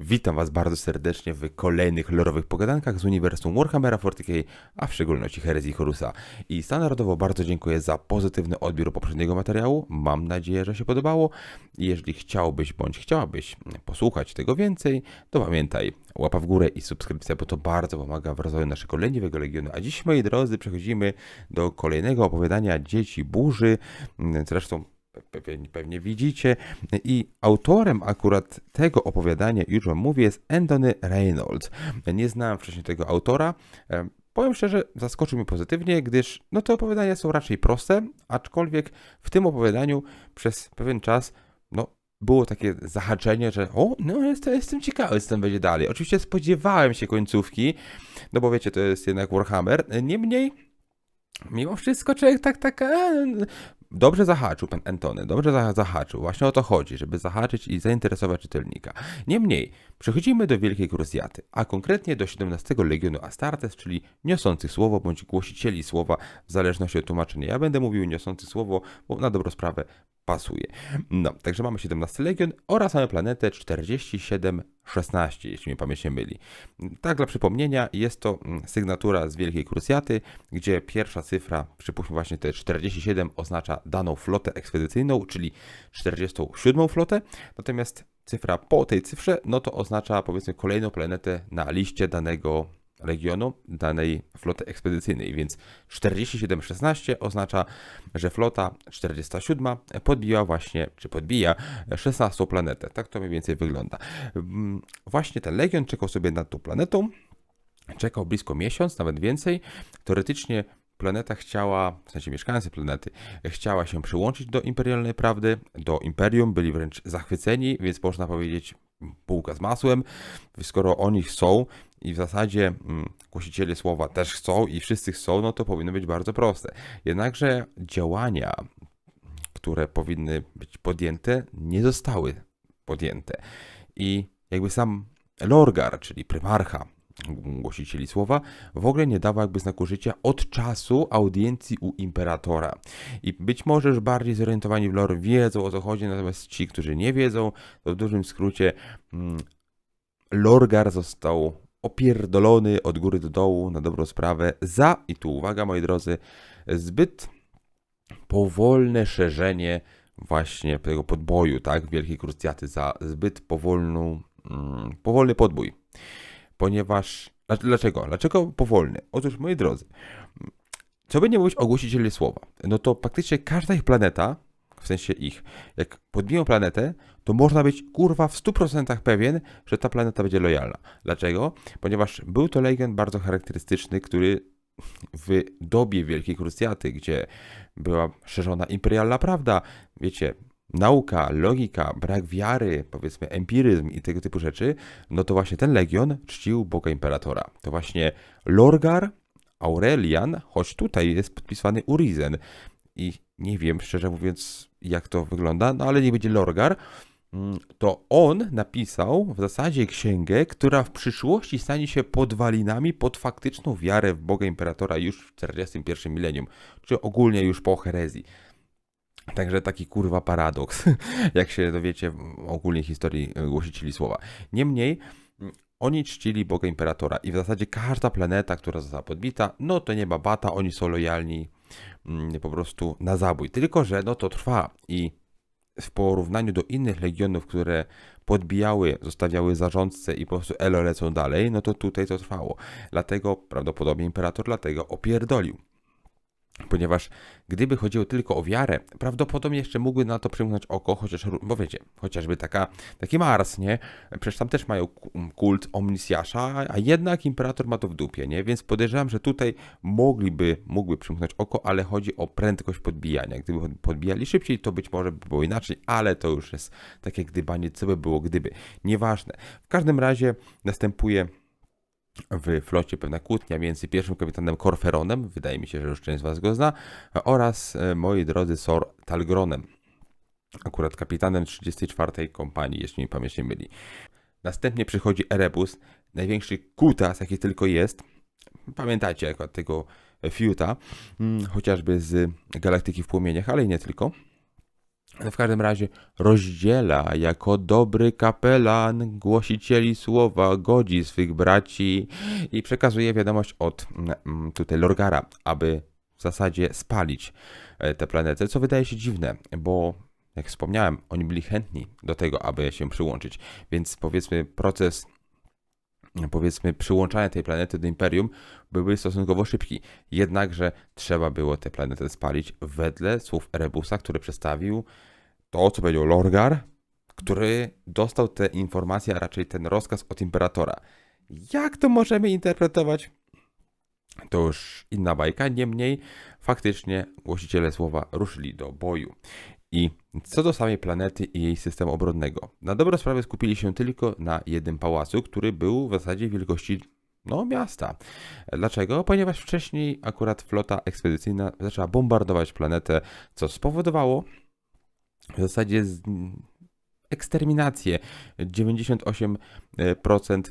Witam Was bardzo serdecznie w kolejnych lorowych pogadankach z uniwersum Warhammera 40k, a w szczególności Herezji Horusa. I standardowo bardzo dziękuję za pozytywny odbiór poprzedniego materiału. Mam nadzieję, że się podobało. I jeżeli chciałbyś bądź chciałabyś posłuchać tego więcej, to pamiętaj, łapa w górę i subskrypcja, bo to bardzo pomaga w rozwoju naszego leniwego legionu. A dziś, moi drodzy, przechodzimy do kolejnego opowiadania Dzieci Burzy. Zresztą pewnie, widzicie. I autorem akurat tego opowiadania, już wam mówię, jest Anthony Reynolds. Nie znałem wcześniej tego autora. E, Powiem szczerze, zaskoczył mnie pozytywnie, gdyż no te opowiadania są raczej proste, aczkolwiek w tym opowiadaniu przez pewien czas no, było takie zahaczenie, że o, no jestem, jestem ciekawy, co tam będzie dalej. Oczywiście spodziewałem się końcówki, no bo wiecie, to jest jednak Warhammer. Niemniej Mimo wszystko człowiek tak, tak, e, dobrze zahaczył pan Antony, dobrze za- zahaczył. Właśnie o to chodzi, żeby zahaczyć i zainteresować czytelnika. Niemniej, przechodzimy do Wielkiej Kruzjaty, a konkretnie do 17 Legionu Astartes, czyli niosących słowo bądź głosicieli słowa, w zależności od tłumaczenia. Ja będę mówił niosący słowo, bo na dobrą sprawę pasuje. No, także mamy 17 Legion oraz mamy planetę 4716, jeśli mnie pamięć nie myli. Tak dla przypomnienia, jest to mm, sygnatura z Wielkiej Kruzjaty, gdzie pierwsza cyfra, przypuśćmy właśnie te 47, oznacza daną flotę ekspedycyjną, czyli 47 flotę, natomiast cyfra po tej cyfrze, no to oznacza powiedzmy kolejną planetę na liście danego regionu, danej floty ekspedycyjnej, więc 4716 oznacza, że flota 47 podbiła właśnie, czy podbija 16 planetę. Tak to mniej więcej wygląda. Mm, Właśnie ten legion czekał sobie nad tą planetą, czekał blisko miesiąc, nawet więcej. Teoretycznie planeta chciała, w sensie mieszkańcy planety, chciała się przyłączyć do imperialnej prawdy, do imperium, byli wręcz zachwyceni, więc można powiedzieć półka z masłem. Skoro oni chcą i w zasadzie mm, głosiciele słowa też chcą i wszyscy chcą, no to powinno być bardzo proste. Jednakże działania, które powinny być podjęte, nie zostały podjęte. I jakby sam Lorgar, czyli prymarcha głosicieli słowa, w ogóle nie dawał jakby znaku życia od czasu audiencji u imperatora. I być może już bardziej zorientowani w lore wiedzą o co chodzi, natomiast ci, którzy nie wiedzą, to w dużym skrócie mm, Lorgar został opierdolony od góry do dołu na dobrą sprawę za, i tu uwaga moi drodzy, zbyt powolne szerzenie właśnie tego podboju, tak, Wielkiej Krucjaty, za zbyt powolną, mm, powolny podbój. Ponieważ, dlac- dlaczego? Dlaczego powolny? Otóż, moi drodzy, co by nie mówić o słowa, no to praktycznie każda ich planeta, w sensie ich, jak podbiją planetę, to można być kurwa w 100% pewien, że ta planeta będzie lojalna. Dlaczego? Ponieważ był to legend bardzo charakterystyczny, który w dobie Wielkiej Krucjaty, gdzie była szerzona imperialna prawda, wiecie, nauka, logika, brak wiary, powiedzmy empiryzm i tego typu rzeczy, no to właśnie ten legion czcił Boga Imperatora. To właśnie Lorgar Aurelian, choć tutaj jest podpisany Urizen i nie wiem, szczerze mówiąc, jak to wygląda, no ale nie będzie Lorgar, mm, to on napisał w zasadzie księgę, która w przyszłości stanie się podwalinami pod faktyczną wiarę w Boga Imperatora już w 41 milenium, czy ogólnie już po herezji. Także taki kurwa paradoks, jak się dowiecie w ogólnej historii e, głosicieli słowa. Niemniej, m, oni czcili Boga Imperatora i w zasadzie każda planeta, która została podbita, no to nie ma bata, oni są lojalni mm, po prostu na zabój. Tylko, że no to trwa i w porównaniu do innych legionów, które podbijały, zostawiały zarządcę i po prostu elo lecą dalej, no to tutaj to trwało. Dlatego prawdopodobnie imperator dlatego opierdolił. Ponieważ gdyby chodziło tylko o wiarę, prawdopodobnie jeszcze mógłby na to przymknąć oko, chociaż, bo wiecie, chociażby taka, taki Mars, nie? Przecież tam też mają ku- kult Omnisjasza, a jednak imperator ma to w dupie, nie? Więc podejrzewam, że tutaj mogliby, mógłby przymknąć oko, ale chodzi o prędkość podbijania. Gdyby podbijali szybciej, to być może by było inaczej, ale to już jest takie gdybanie, co by było gdyby. Nieważne. W każdym razie następuje w flocie pewna kłótnia między pierwszym kapitanem Korferonem, wydaje mi się, że już część z Was go zna, oraz, e, moi drodzy, Sor Talgronem, akurat kapitanem 34. kompanii, jeśli mi pamięć nie myli. Następnie przychodzi Erebus, największy kutas, jaki tylko jest. Pamiętajcie akurat tego Fiuta, mm, chociażby z Galaktyki w Płomieniach, ale i nie tylko. W każdym razie rozdziela jako dobry kapelan głosicieli słowa, godzi swych braci i przekazuje wiadomość od mm, tutaj Lorgara, aby w zasadzie spalić e, tę planetę, co wydaje się dziwne, bo jak wspomniałem, oni byli chętni do tego, aby się przyłączyć, więc powiedzmy proces powiedzmy przyłączania tej planety do Imperium były stosunkowo szybki. Jednakże trzeba było tę planetę spalić wedle słów Erebusa, który przedstawił to, co powiedział Lorgar, który dostał te informacje, a raczej ten rozkaz od Imperatora. Jak to możemy interpretować? To już inna bajka, niemniej faktycznie głosiciele słowa ruszyli do boju. I co do samej planety i jej systemu obronnego. Na dobrą sprawę skupili się tylko na jednym pałacu, który był w zasadzie wielkości no, miasta. Dlaczego? Ponieważ wcześniej akurat flota ekspedycyjna zaczęła bombardować planetę, co spowodowało w zasadzie z- eksterminację 98%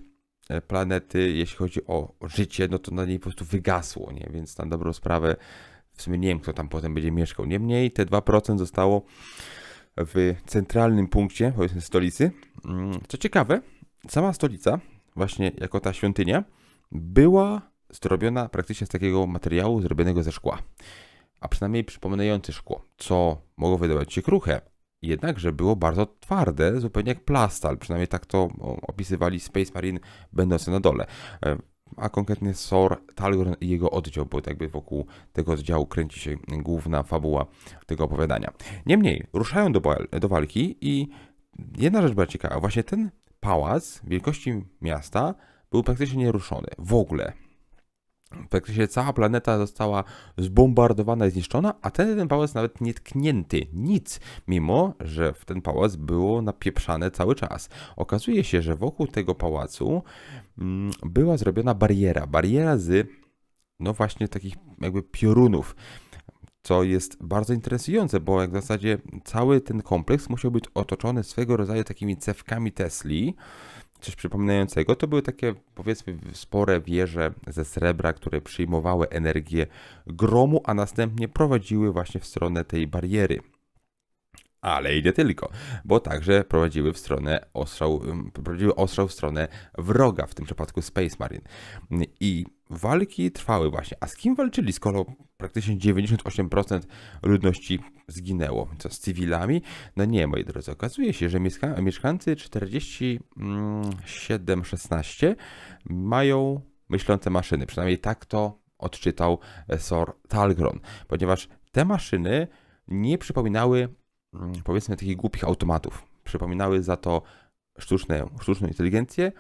planety, jeśli chodzi o życie, no to na niej po prostu wygasło, nie? Więc na dobrą sprawę w sumie nie wiem, kto tam potem będzie mieszkał. Niemniej te 2% zostało w centralnym punkcie, powiedzmy stolicy. Mm, Co ciekawe, sama stolica, właśnie jako ta świątynia, była zrobiona praktycznie z takiego materiału zrobionego ze szkła. A przynajmniej przypominający szkło, co mogło wydawać się kruche, jednakże było bardzo twarde, zupełnie jak plastal. Przynajmniej tak to opisywali Space Marine będący na dole. A konkretnie Sor Talgorn i jego oddział, bo jakby wokół tego oddziału kręci się główna fabuła tego opowiadania. Niemniej, ruszają do, do walki i jedna rzecz była ciekawa. Właśnie ten pałac wielkości miasta był praktycznie nieruszony. W ogóle. Praktycznie cała planeta została zbombardowana i zniszczona, a ten jeden pałac nawet nie tknięty. Nic. Mimo, że w ten pałac było napieprzane cały czas. Okazuje się, że wokół tego pałacu mm, była zrobiona bariera. Bariera z, no właśnie, takich jakby piorunów. Co jest bardzo interesujące, bo jak w zasadzie cały ten kompleks musiał być otoczony swego rodzaju takimi cewkami Tesli, coś przypominającego. To były takie, powiedzmy, spore wieże ze srebra, które przyjmowały energię gromu, a następnie prowadziły właśnie w stronę tej bariery. Ale i nie tylko, bo także prowadziły w stronę ostrzał, prowadziły ostrzał w stronę wroga, w tym przypadku Space Marine. I walki trwały właśnie. A z kim walczyli, skoro praktycznie 98% ludności zginęło? Co z cywilami? No nie, moi drodzy, okazuje się, że mieszka- mieszkańcy 47-16 mają myślące maszyny. Przynajmniej tak to odczytał Sor Talgron, ponieważ te maszyny nie przypominały, powiedzmy, takich głupich automatów. Przypominały za to sztuczne, sztuczną inteligencję,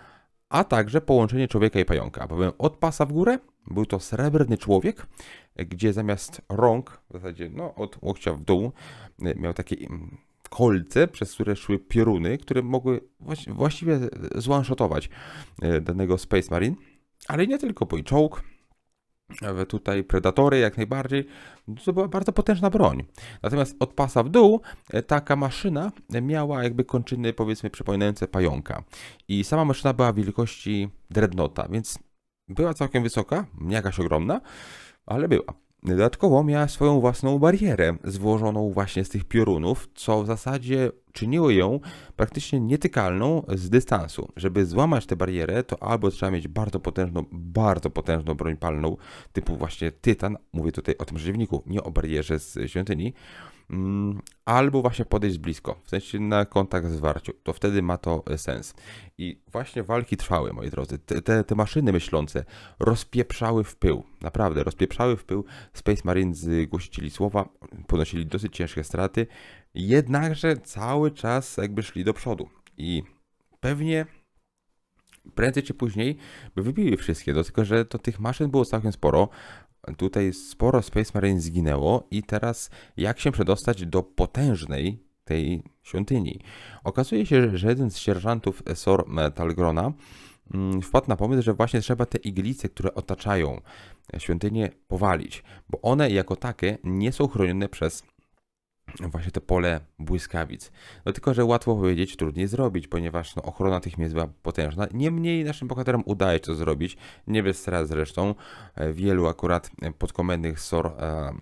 a także połączenie człowieka i pająka. Bowiem od pasa w górę był to srebrny człowiek, gdzie zamiast rąk, w zasadzie no, od łokcia w dół, y, miał takie mm, kolce, przez które szły pioruny, które mogły właś- właściwie zwanshotować y, danego Space Marine. Ale nie tylko, bo i czołg, tutaj predatory jak najbardziej, to była bardzo potężna broń. Natomiast od pasa w dół e, taka maszyna miała jakby kończyny powiedzmy przypominające pająka. I sama maszyna była wielkości dreadnoughta, więc była całkiem wysoka, nie jakaś ogromna, ale była. Dodatkowo miała swoją własną barierę złożoną właśnie z tych piorunów, co w zasadzie czyniło ją praktycznie nietykalną z dystansu. Żeby złamać tę barierę, to albo trzeba mieć bardzo potężną, bardzo potężną broń palną, typu właśnie tytan, mówię tutaj o tym przeciwniku, nie o barierze z świątyni, albo właśnie podejść blisko, w sensie na kontakt zwarciu, to wtedy ma to e, sens. I właśnie walki trwały, moi drodzy. Te, te, te maszyny myślące rozpieprzały w pył, naprawdę, rozpieprzały w pył Space Marine z głosicieli słowa, ponosili dosyć ciężkie straty, jednakże cały czas jakby szli do przodu. I pewnie prędzej czy później by wybiły wszystkie, do tylko że to tych maszyn było całkiem sporo. Tutaj sporo Space Marine zginęło i teraz jak się przedostać do potężnej tej świątyni? Okazuje się, że jeden z sierżantów Sor Talgrona mm, wpadł na pomysł, że właśnie trzeba te iglice, które otaczają świątynię, powalić, bo one jako takie nie są chronione przez właśnie to pole błyskawic. No tylko, że łatwo powiedzieć, trudniej zrobić, ponieważ no, ochrona tych miejsc była potężna. Niemniej naszym bohaterom udaje się to zrobić, nie bez strat zresztą. E, Wielu akurat podkomendnych Sor e,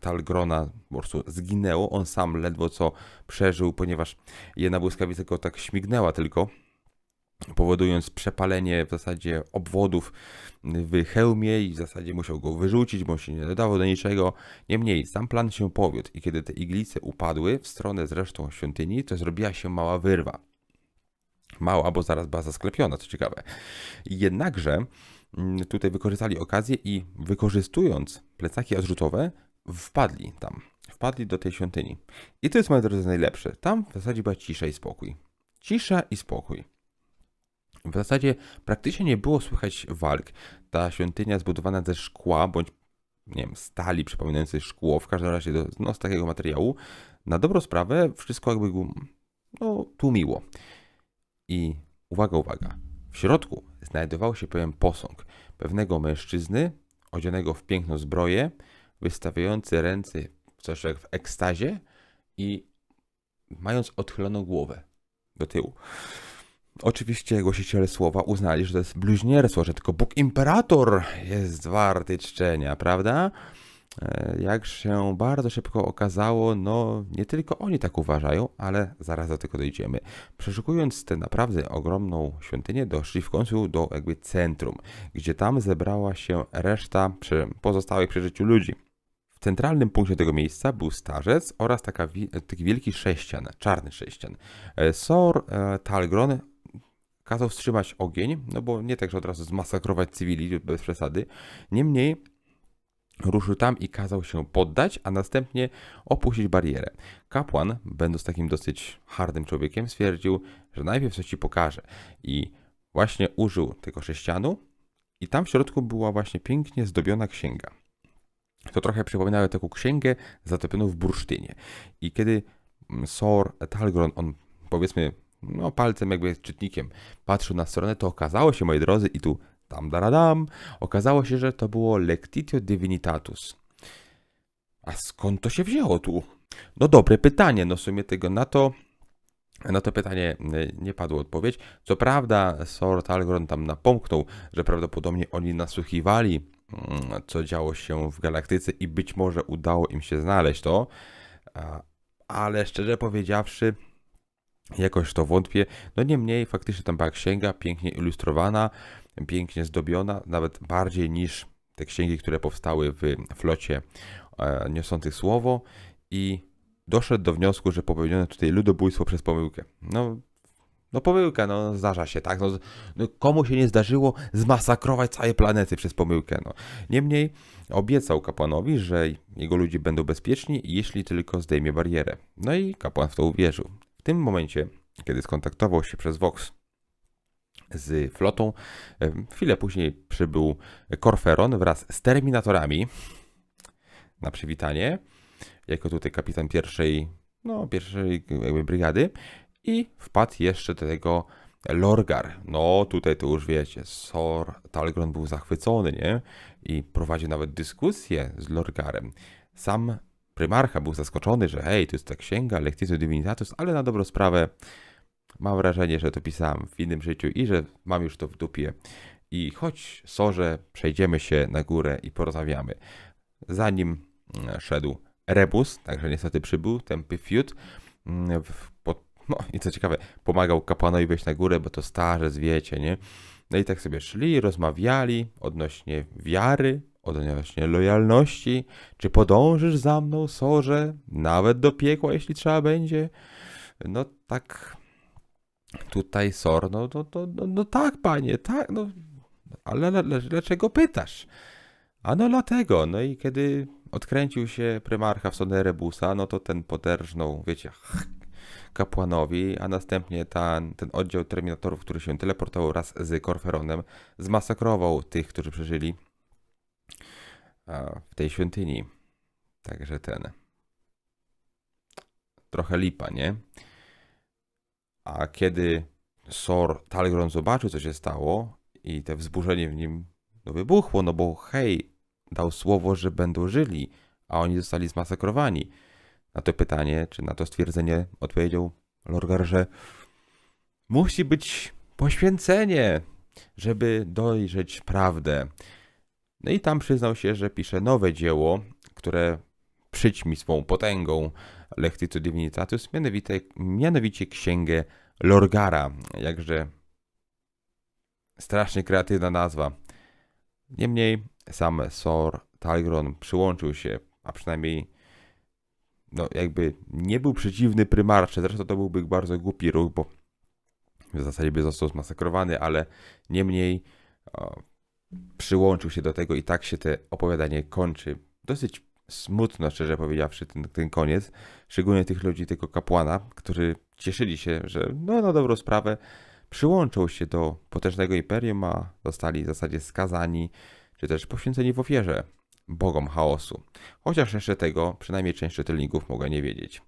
Talgrona po prostu zginęło. On sam ledwo co przeżył, ponieważ jedna błyskawica go tak śmignęła tylko powodując przepalenie w zasadzie obwodów w hełmie i w zasadzie musiał go wyrzucić, bo się nie dodało do niczego. Niemniej sam plan się powiódł i kiedy te iglice upadły w stronę zresztą świątyni, to zrobiła się mała wyrwa. Mała, bo zaraz była zasklepiona, co ciekawe. Jednakże mm, tutaj wykorzystali okazję i wykorzystując plecaki odrzutowe, wpadli tam. Wpadli do tej świątyni. I to jest, moi drodzy, najlepsze. Tam w zasadzie była cisza i spokój. Cisza i spokój. W zasadzie praktycznie nie było słychać walk. Ta świątynia zbudowana ze szkła, bądź nie wiem, stali przypominającej szkło, w każdym razie do, no, z takiego materiału, na dobrą sprawę wszystko jakby no, tłumiło. I uwaga, uwaga, w środku znajdował się pewien posąg pewnego mężczyzny, odzianego w piękną zbroję, wystawiający ręce coś jak w ekstazie i mając odchyloną głowę do tyłu. Oczywiście głosiciele słowa uznali, że to jest bluźnierstwo, że tylko Bóg Imperator jest warty czczenia, prawda? E, Jak się bardzo szybko okazało, no nie tylko oni tak uważają, ale zaraz do tego dojdziemy. Przeszukując tę naprawdę ogromną świątynię, doszli w końcu do jakby centrum, gdzie tam zebrała się reszta przy pozostałych przy życiu ludzi. W centralnym punkcie tego miejsca był starzec oraz taka wi- taki wielki sześcian, czarny sześcian. E, Sor e, Talgron kazał wstrzymać ogień, no bo nie tak, że od razu zmasakrować cywili bez przesady. Niemniej ruszył tam i kazał się poddać, a następnie opuścić barierę. Kapłan, będąc takim dosyć hardym człowiekiem, stwierdził, że najpierw coś ci pokaże. I właśnie użył tego sześcianu i tam w środku była właśnie pięknie zdobiona księga. To trochę przypominało taką księgę zatopioną w bursztynie. I kiedy mm, Sor Talgron, on powiedzmy no, palcem jakby czytnikiem patrzył na stronę, to okazało się, moi drodzy, i tu tam daradam, okazało się, że to było Lectitio Divinitatus. A skąd to się wzięło tu? No dobre pytanie, no w sumie tego na to na to pytanie y, nie padła odpowiedź. Co prawda, Sor Talgron tam napomknął, że prawdopodobnie oni nasłuchiwali, mm, co działo się w galaktyce i być może udało im się znaleźć to, ale szczerze powiedziawszy, jakoś to wątpię. No niemniej, faktycznie tam była księga pięknie ilustrowana, pięknie zdobiona, nawet bardziej niż te księgi, które powstały w flocie e, niosących słowo i doszedł do wniosku, że popełniono tutaj ludobójstwo przez pomyłkę. No, no pomyłka, no zdarza się, tak? No, no, komu się nie zdarzyło zmasakrować całej planety przez pomyłkę, no. Niemniej obiecał kapłanowi, że jego ludzie będą bezpieczni, jeśli tylko zdejmie barierę. No i kapłan w to uwierzył. Tym momencie, kiedy skontaktował się przez Vox z flotą, chwilę później przybył Korferon wraz z terminatorami na przywitanie, jako tutaj kapitan pierwszej, no, pierwszej jakby brygady i wpadł jeszcze do tego Lorgar. No, tutaj to już wiecie, Sor Talgron był zachwycony, nie? I prowadził nawet dyskusję z Lorgarem. Sam prymarcha był zaskoczony, że hej, to jest ta księga Lectitio Divinitatus, ale na dobrą sprawę mam wrażenie, że to pisałem w innym życiu i że mam już to w dupie. I choć Sorze, przejdziemy się na górę i porozmawiamy. Zanim mm, szedł Rebus, także niestety przybył, tępy fiut, mm, no i co ciekawe, pomagał kapłanowi wejść na górę, bo to starzec, wiecie, nie? No i tak sobie szli, rozmawiali odnośnie wiary, odnośnie lojalności, czy podążysz za mną, Sorze, nawet do piekła, jeśli trzeba będzie. No tak, tutaj Sor, no, no, no, no, no tak, panie, tak, no, ale le- le- dlaczego pytasz? A no dlatego, no i kiedy odkręcił się prymarcha w stronę Rebusa, no to ten poderżnął, wiecie, kapłanowi, a następnie ten, ten oddział terminatorów, który się teleportował raz z Korferonem, zmasakrował tych, którzy przeżyli w tej świątyni. Także ten. Trochę lipa, nie? A kiedy Sor Talgron zobaczył, co się stało i te wzburzenie w nim no, wybuchło, no bo hej, dał słowo, że będą żyli, a oni zostali zmasakrowani. Na to pytanie, czy na to stwierdzenie odpowiedział Lorgar, że musi być poświęcenie, żeby dojrzeć prawdę. No i tam przyznał się, że pisze nowe dzieło, które przyćmi swą potęgą Lectitu Divinitatus, mianowicie, mianowicie księgę Lorgara. Jakże strasznie kreatywna nazwa. Niemniej sam Sor Talgron przyłączył się, a przynajmniej no jakby nie był przeciwny prymarcze, zresztą to byłby bardzo głupi ruch, bo w zasadzie by został zmasakrowany, ale niemniej o, przyłączył się do tego i tak się te opowiadanie kończy. Dosyć smutno, szczerze powiedziawszy, ten, ten koniec, szczególnie tych ludzi, tego kapłana, którzy cieszyli się, że no na dobrą sprawę przyłączą się do potężnego imperium, a zostali w zasadzie skazani, czy też poświęceni w ofierze bogom chaosu. Chociaż jeszcze tego, przynajmniej część czytelników mogła nie wiedzieć.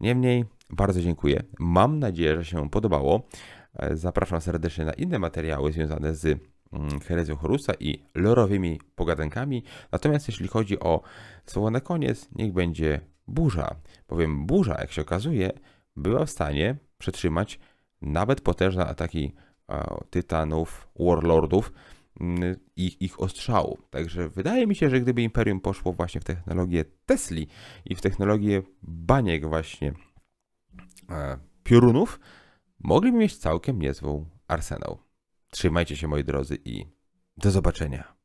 Niemniej, bardzo dziękuję. Mam nadzieję, że się podobało. E, Zapraszam serdecznie na inne materiały związane z herezją Horusa i lorowymi pogadankami. Natomiast jeśli chodzi o słowo na koniec, niech będzie burza. Bowiem burza, jak się okazuje, była w stanie przetrzymać nawet potężne ataki tytanów, warlordów mm, i ich ostrzału. Także wydaje mi się, że gdyby Imperium poszło właśnie w technologię Tesli i w technologię baniek właśnie e, piorunów, mogliby mieć całkiem niezłą arsenał. Trzymajcie się moi drodzy i do zobaczenia.